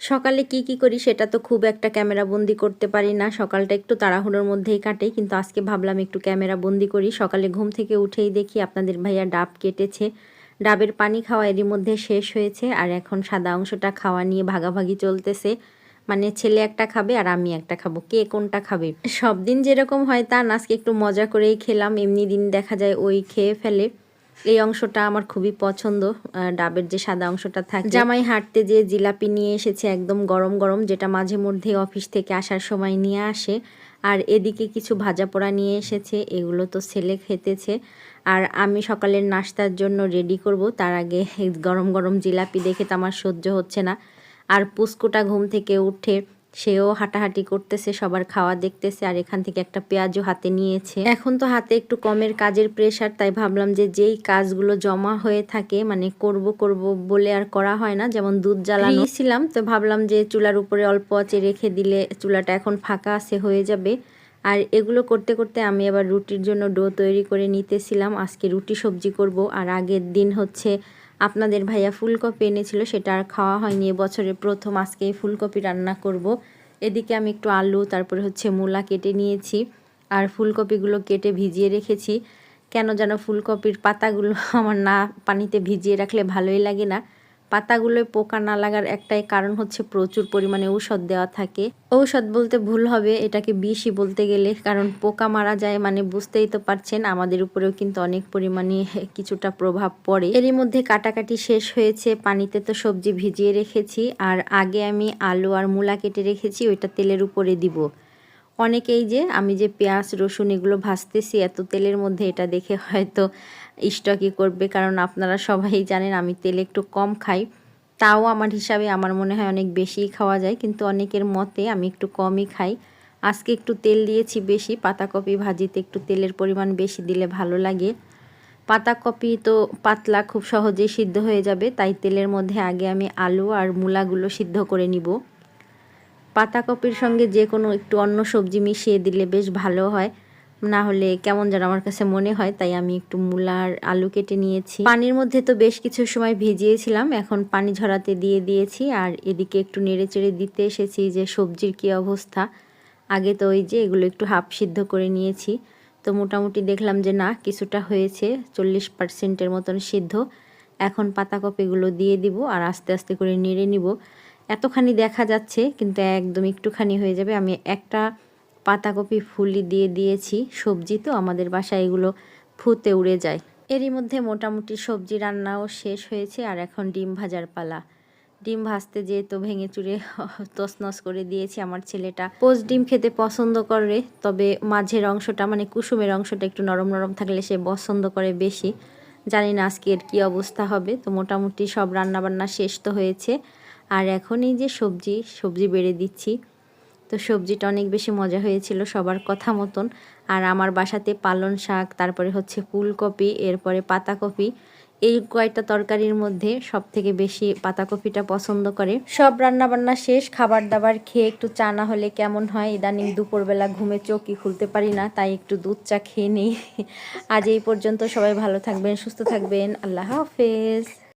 সকালে কি কি করি সেটা তো খুব একটা ক্যামেরা বন্দি করতে পারি না। সকালটা একটু তাড়াহুড়োর মধ্যেই কাটে, কিন্তু আজকে ভাবলাম একটু ক্যামেরা বন্দি করি। সকালে ঘুম থেকে উঠেই দেখি আপনাদের ভাইয়া ডাব কেটেছে। ডাবের পানি খাওয়া এরই মধ্যে শেষ হয়েছে আর এখন সাদা অংশটা খাওয়া নিয়ে ভাগাভাগি চলতেছে। মানে ছেলে একটা খাবে আর আমি একটা খাব, কে কোনটা খাবে? সব দিন যেরকম হয় তা আজকে একটু মজা করেই খেলাম। এমনি দিন দেখা যায় ওই খেয়ে ফেলে। এই অংশটা আমার খুবই পছন্দ ডাবের যে সাদা অংশটা থাকে। জামাই হাঁটতে যে জিলাপি নিয়ে এসেছে একদম গরম গরম, যেটা মাঝে মধ্যে অফিস থেকে আসার সময় নিয়ে আসে। আর এদিকে কিছু ভাজা পোড়া নিয়ে এসেছে, এগুলো তো ছেলে খেতেছে। আর আমি সকালের নাস্তার জন্য রেডি করব, তার আগে গরম গরম জিলাপি দেখে তো আমার সহ্য হচ্ছে না। আর পুস্কুটা ঘুম থেকে উঠে সেও হাঁটাহাঁটি করতেছে, সবার খাওয়া দেখতেছে আর এখান থেকে একটা পেঁয়াজও হাতে নিয়েছে। এখন তো হাতে একটু কমের কাজের প্রেশার তাই ভাবলাম যে যেই কাজগুলো জমা হয়ে থাকে মানে করব করব বলে আর করা হয় না, যেমন দুধ জ্বালানো। ছিলাম, তো ভাবলাম যে চুলার উপরে অল্প আঁচে রেখে দিলে চুলাটা এখন ফাঁকা আছে, হয়ে যাবে। আর এগুলো করতে করতে আমি আবার রুটির জন্য ডো তৈরি করে নিতেছিলাম। আজকে রুটি সবজি করব, আর আগের দিন হচ্ছে আপনাদের ভাইয়া ফুলকপি এনেছিল, সেটা আর খাওয়া হয়নি। এবছরে প্রথম আজকে ফুলকপি রান্না করব। এদিকে আমি একটু আলু, তারপরে হচ্ছে মূলা কেটে নিয়েছি আর ফুলকপিগুলো কেটে ভিজিয়ে রেখেছি। কেন যেন ফুলকপির পাতাগুলো আমার না পানিতে ভিজিয়ে রাখলে ভালোই লাগে না। পাতাগুলোয় পোকা না লাগার একটাই কারণ হচ্ছে প্রচুর পরিমাণে ঔষধ দেওয়া থাকে। ঔষধ বলতে ভুল হবে, এটাকে বিষই বলতে গেলে, কারণ পোকা মারা যায় মানে বুঝতেই তো পারছেন, আমাদের উপরেও কিন্তু অনেক পরিমাণে কিছুটা প্রভাব পড়ে। এরই মধ্যে কাটাকাটি শেষ হয়েছে, পানিতে তো সবজি ভিজিয়ে রেখেছি, আর আগে আমি আলু আর মূলা কেটে রেখেছি, ওইটা তেলের উপরে দিব। অনেকেই যে আমি যে পেঁয়াজ, রসুন এগুলো ভাজতেছি, এত তেলের মধ্যে এটা দেখে হয়তো স্টকই করবে। কারণ আপনারা সবাই জানেন আমি তেল একটু কম খাই। তাও আমার হিসাবে আমার মনে হয় অনেক বেশিই খাওয়া যায়। কিন্তু অনেকের মতে আমি একটু কমই খাই। আজকে একটু তেল দিয়েছি বেশি, পাতাকপি ভাজিতে একটু তেলের পরিমাণ বেশি দিলে ভালো লাগে। পাতাকপি তো পাতলা, খুব সহজেই সিদ্ধ হয়ে যাবে। তাই তেলের মধ্যে আগে আমি আলু আর মূলাগুলো সিদ্ধ করে নিব। পাতাকপির সঙ্গে যে কোনো একটু অন্য সবজি মিশিয়ে দিলে বেশ ভালো হয়। না হলে কেমন যেন আমার কাছে মনে হয়, তাই আমি একটু মূলার আলু কেটে নিয়েছি। পানির মধ্যে তো বেশ কিছু সময় ভিজিয়েছিলাম, এখন পানি ঝরাতে দিয়ে দিয়েছি আর এদিকে একটু নেড়ে চেড়ে দিতে এসেছি যে সবজির কি অবস্থা। আগে তো ওই যে এগুলো একটু হাফ সিদ্ধ করে নিয়েছি, তো মোটামুটি দেখলাম যে না, কিছুটা হয়েছে, চল্লিশ পার্সেন্টের মতন সিদ্ধ। এখন পাতাকপিগুলো দিয়ে দিব আর আস্তে আস্তে করে নেড়ে নিব। এতখানি দেখা যাচ্ছে, কিন্তু একদম একটুখানি হয়ে যাবে। আমি একটা পাতাকপি ফুলি দিয়ে দিয়েছি, সবজি তো, আমাদের বাসায় এগুলো ফুতে উড়ে যায়। এরই মধ্যে মোটামুটি সবজি রান্নাও শেষ হয়েছে, আর এখন ডিম ভাজার পালা। ডিম ভাজতে যেয়ে তো ভেঙে চুরে তসনস করে দিয়েছি আমার ছেলেটা। পোস্ট ডিম খেতে পছন্দ করে, তবে মাঝের অংশটা মানে কুসুমের অংশটা একটু নরম নরম থাকলে সে পছন্দ করে বেশি। জানি না আজকে এর কী অবস্থা হবে, তো মোটামুটি সব রান্নাবান্না শেষ তো হয়েছে। আর এখন এই যে সবজি সবজি বেড়ে দিচ্ছি। তো সবজিটা অনেক বেশি মজা হয়েছিল সবার কথা মতন। আর আমার বাসাতে পালন শাক, তারপরে হচ্ছে ফুলকপি, এরপরে পাতাকপি, এই কয়টা তরকারির মধ্যে সব থেকে বেশি পাতাকপিটা পছন্দ করে। সব রান্না বান্না শেষ খাবার দাবার খেয়ে একটু চা না হলে কেমন হয়? ইদানিং দুপুরবেলা ঘুমে চোখই খুলতে পারি না, তাই একটু দুধ চা খেয়ে নেই। আজ এই পর্যন্ত সবাই ভালো থাকবেন, সুস্থ থাকবেন। আল্লাহ হাফেজ।